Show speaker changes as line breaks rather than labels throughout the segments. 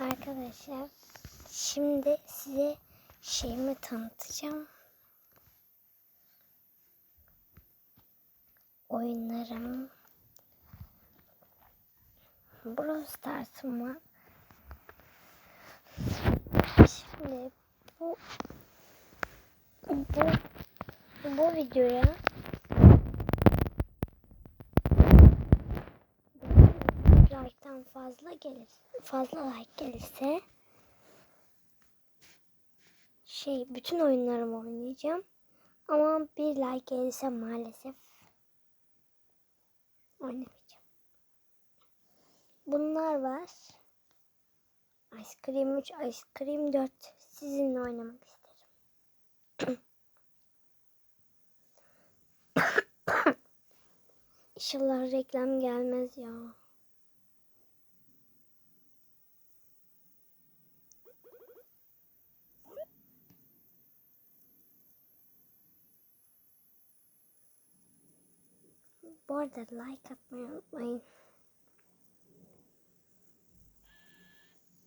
Arkadaşlar şimdi size şeyimi tanıtacağım. Oyunlarım. Brawl Stars'ım var. Şimdi bu bu bu videoya fazla gelir fazla like gelirse şey bütün oyunlarımı oynayacağım. Ama bir like gelirse maalesef oynamayacağım. Bunlar var. Ice Cream 3, Ice Cream 4 sizinle oynamak isterim. İnşallah reklam gelmez ya. Bu arada like atmayı unutmayın.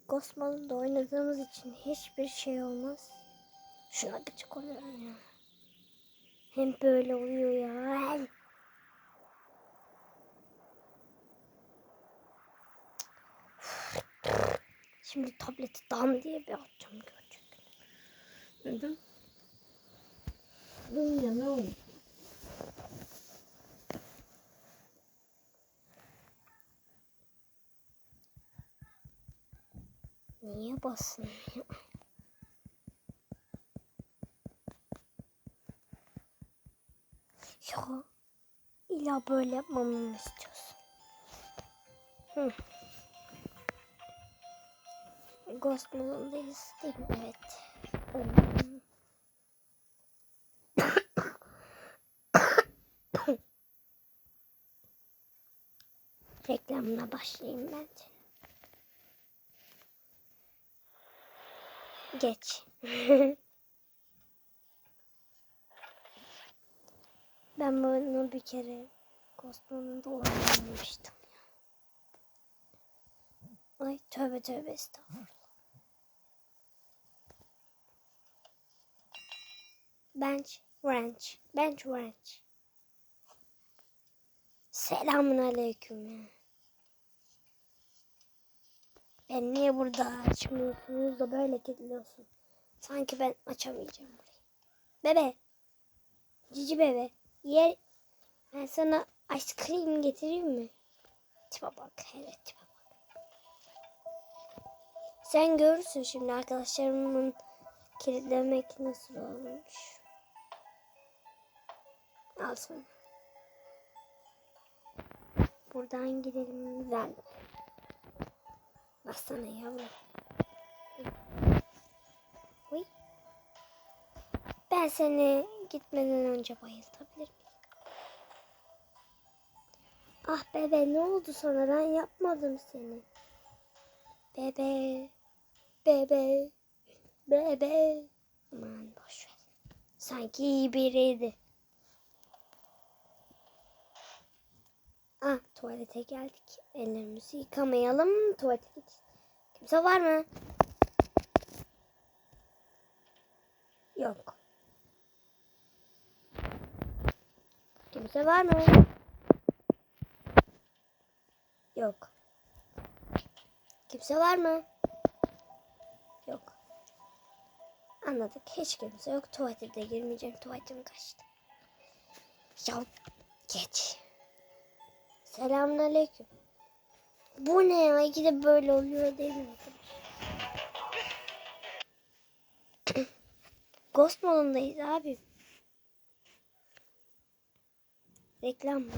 Ghost Mode'da oynadığımız için hiçbir şey olmaz. Şuna gıcık oluyorum ya. Hem böyle oluyor ya. Şimdi tableti dam diye bir atacağım görecek.
Neden? Duyunca ne oldu?
Basmıyor? Ya illa böyle yapmamı mı istiyorsun? Hı. Ghost modundayız değil mi? Evet. Reklamına başlayayım bence. Geç. ben bunu bir kere Cosmo'nun da oynamıştım ya. Ay tövbe tövbe estağfurullah. Bench Ranch. Bench Ranch. Selamun aleyküm ya. Ben niye burada açmıyorsunuz da böyle kilitliyorsun? Sanki ben açamayacağım burayı. Bebe. Cici bebe. Yer. Ben sana ice cream getireyim mi? Tipe bak. Hele tipe bak. Sen görürsün şimdi arkadaşlarımın kilitlemek nasıl olmuş. Al sana. Buradan gidelim. Ben. Baksana yavrum. Uy. Ben seni gitmeden önce bayıltabilir miyim? Ah bebe ne oldu sana ben yapmadım seni. Bebe. Bebe. Bebe. Aman boşver. Sanki iyi biriydi. Ah tuvalete geldik. Ellerimizi yıkamayalım. Tuvalete git. Kimse var mı? Yok. Kimse var mı? Yok. Kimse var mı? Yok. Anladık. Hiç kimse yok. Tuvalete de girmeyeceğim. Tuvaletim kaçtı. Ya geç. Selamünaleyküm. Bu ne ya? İki de böyle oluyor değil mi? Ghost modundayız abi. Reklam mı?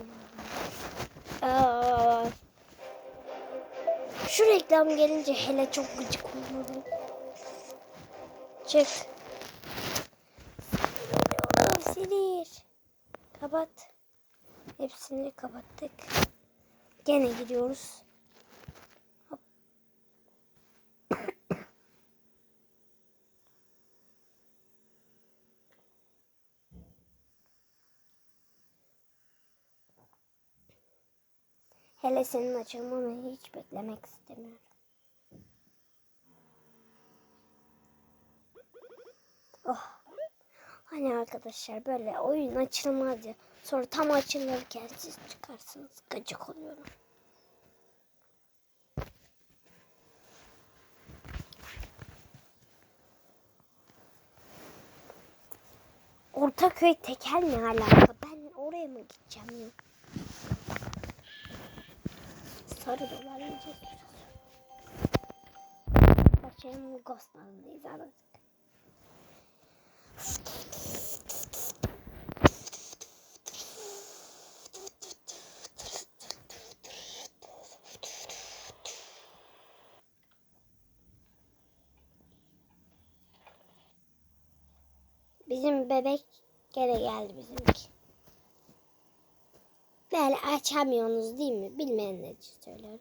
Şu reklam gelince hele çok gıcık oluyorum. Çık. Sinir. Kapat. Hepsini kapattık. Gene gidiyoruz. Hop. Hele senin açılmanı hiç beklemek istemiyorum. Oh. Hani arkadaşlar böyle oyun açılmaz ya. Sonra tam açılırken siz çıkarsınız. Gıcık oluyorum. Ortaköy tekel ne alaka? Ben oraya mı gideceğim ya? Sarı dolar yiyeceğiz. Başlayalım Ghostland'dayız artık. Bizim bebek gene geldi bizimki. Böyle açamıyorsunuz değil mi? Bilmeyenler için söylüyorum.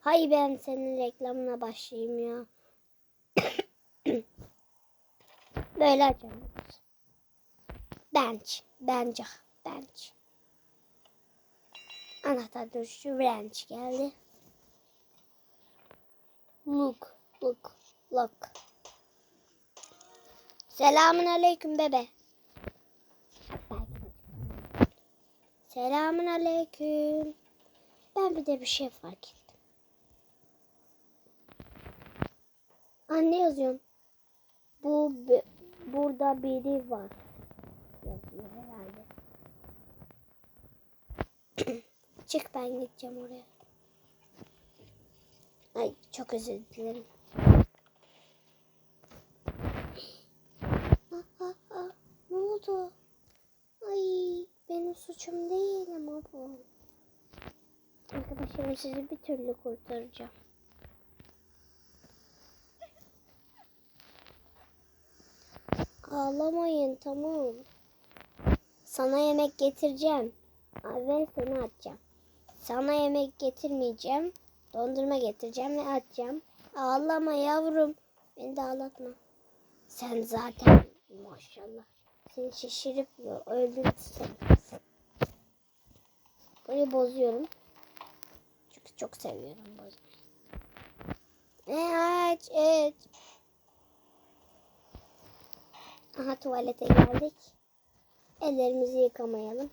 Hay ben senin reklamına başlayayım ya. Böyle açamıyoruz. Bench. Bence. Bench. Anahtar düştü. Wrench geldi. Look. Look. Look. Selamun aleyküm bebe. Selamun aleyküm. Ben bir de bir şey fark ettim. Anne yazıyorum. Bu burada biri var. Yazıyor herhalde. Çık ben gideceğim oraya. Ay çok özür dilerim. Ah, ah, ah. Ne oldu? Ay benim suçum değil ama bu. Arkadaşlarım sizi bir türlü kurtaracağım. Ağlamayın tamam. Sana yemek getireceğim. Ve seni atacağım. Sana yemek getirmeyeceğim. Dondurma getireceğim ve atacağım. Ağlama yavrum. Beni de ağlatma. Sen zaten maşallah. Seni şişirip öldürürüm seni. Burayı bozuyorum. Çünkü çok seviyorum bozmayı. E aç aç. Aha tuvalete geldik. Ellerimizi yıkamayalım.